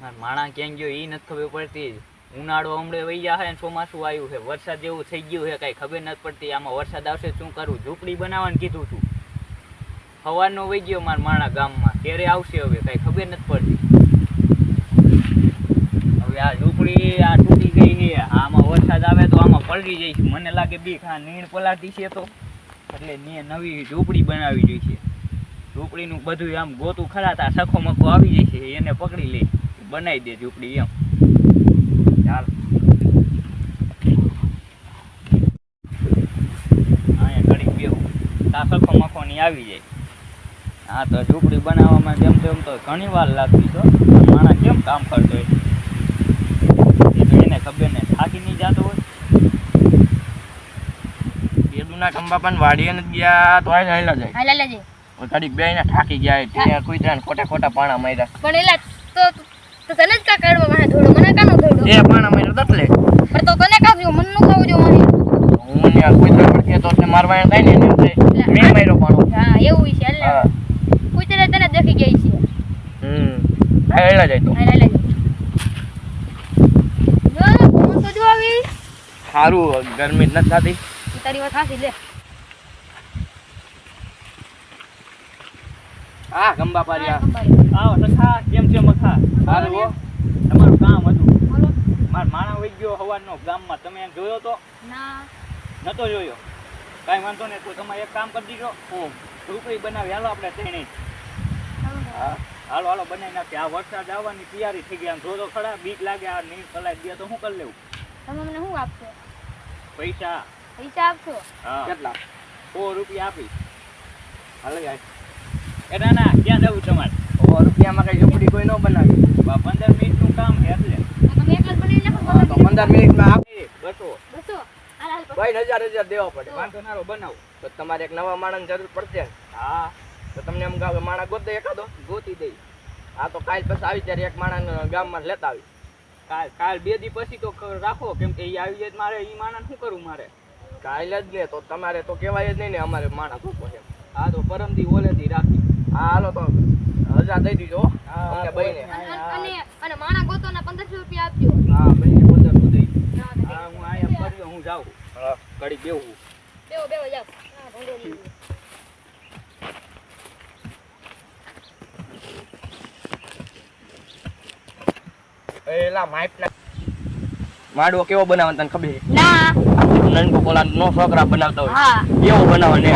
માણા ક્યાં ગયો એ નથી ખબર પડતી. ઉનાળો હમણે વહી જાય ને ચોમાસું આવ્યું છે. વરસાદ જેવું થઈ ગયું છે, કાંઈ ખબર નથી પડતી. આમાં વરસાદ આવશે શું કરું? ઝૂંપડી બનાવવાનું કીધું તું. સવારનો વહી ગયો મારા માણા ગામમાં. ક્યારે આવશે હવે? કાંઈ ખબર નથી પડતી. હવે આ ઝૂંપડી આ તૂટી ગઈ છે. આમાં વરસાદ આવે તો આમાં પલળી છે. મને લાગે બીક હા નીણ પલાટી છે તો. એટલે નવી ઝૂંપડી બનાવી જોઈશે ઝૂંપડીનું બધું આમ ગોતું ખરા તા. સખો મખો આવી જાય છે. એને પકડી લઈ. બનાવી દે ઝૂંપડી એમ. ચાલ. અહીંયા ઘડીક બેહું. તા સખો મખો ની આવી જાય. હા તો ઝૂંપડી બનાવવામાં જેમ તેમ તો ઘણી વાર લાગતી તો માણસ કેમ કામ કરતો હોય? એ તો એને ખબર ને થાકી નહીં જતો હોય? બેદુના ખંભા પણ વાડીએ નથી ગયા તો આઈ હાલા જાય. હાલા લેજે. તારી બે ને થાકી ગયા કોઈ ત્રણ ખોટા ખોટા પાણા માર્યા. પણ એલા તો તો તને જ કા કાઢવા મને થોડો મને કાનો થોડો એ પાણા માર્યા દતલે. પણ તો તને કાવ્યો મને નું ખાવું જો મને હું ને આ કુતરા પડકે તો તને મારવા થાય ને હાથે મેં માર્યો પાણો હા એવું છે એટલે હા. કુતરે તને દેખી ગઈ છે. હમ. હેલા જાય તો. હેલા જાય. જો ફોન તો જો આવી. સારું ગરમી નથી થતી. તારી વાત થાતી લે. હા ગંબા પારિયા આવો સખા કેમ છે મખા? સારું હો તમારું કામ હતું? બોલો. માર માણા વઈ ગયો હવારનો ગામમાં. તમે એને જોયો તો? ના. નતો જોયો. કાંઈ વાંધો નહીં તો તમે એક કામ કરી દીજો હું? રૂપી બનાવી. હાલો આપણે તેણે. હા. હાલો હાલો બનાવી નાખી આ વરસાદ આવવાની તૈયારી થઈ ગઈ. જો તો ખરા બીક લાગે આ નીર ફલાઈ દે તો શું કરી લેવું? તમે મને શું આપશો? પૈસા. પૈસા આપશો? કેટલા? સો રૂપિયા આપી. હાલો યાર એ ના ક્યાં જવું તમારે સો રૂપિયામાં કઈ ઝૂંપડી કોઈ ન બનાવી. પંદર મિનિટનું કામ છે એટલે. પંદર મિનિટમાં આપ બસો બસો હાલ હાલ ભાઈ હજાર હજાર દેવા પડે. વાંધો નારો બનાવો. તો તમારે એક નવા માણસની જરૂર પડશે. હા. તો તમને એમ ગાવ માણા ગોતે એકાદો. ગોતી દઈ. હા તો કાલ પછી આવી ત્યારે એક માણસ ગામમાં લેતા આવી. કાલ કાલ બે દી પછી તો રાખો કેમ કે એ આવી જાય મારે એ માણસ શું કરું મારે? કાલે જ ને તો તમારે તો કહેવાય જ નહીં ને અમારે માણસ ઉપર છે હા તો પરમદી ઓલેથી રાખી. હા હાલો તો હજાર દઈ દીધો ઓકે નહીં. અને અને માણા ગોતો ના પંદરસો રૂપિયા આપજો. હા ભાઈ પંદરનું દઈ હા હું આયા પડ્યો હું જાઉં. હા. ઘડી બેહું બેવો બેવો જાવ હા ભંગો લીધું એલા માઈપ ના માડવો કેવો બનાવવાનો તને ખબર ના. નનકો કોલા નો છોકરા બનાવતા હોય. એવો બનાવો ને.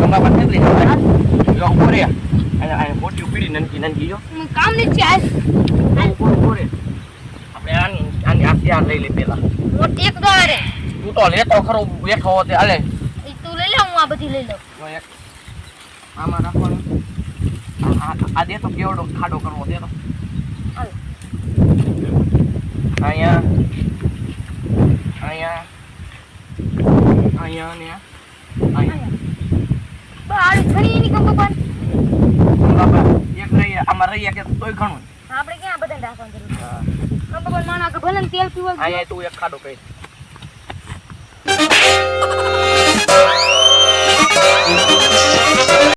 ગંગા પર કેટલી જો ઊભો રે. અને આ મોટી પીડી નનકી નનકી જો. કામની છે આજ. જો ઊભો ઊભો રે. આપણે આની આની આ ત્યાર લઈ લે પેલા. મોટી એક દોરે તું તો લેતો ખરો બેઠો હોતે હાલે. ઈ તું લઈ લે હું આ બધી લઈ લઉં. એક. આમાં રાખવાનું. આ- દે તો કેવડો ખાડો કરવો દે તો. અહીંયા અહીંયા ને આમાં રહી કે તોય ઘણું આપણે ક્યાં બધા રાખવાની જરૂર કે ભલે તેલ પીવો અહીંયા. તું એક ખાડો કહી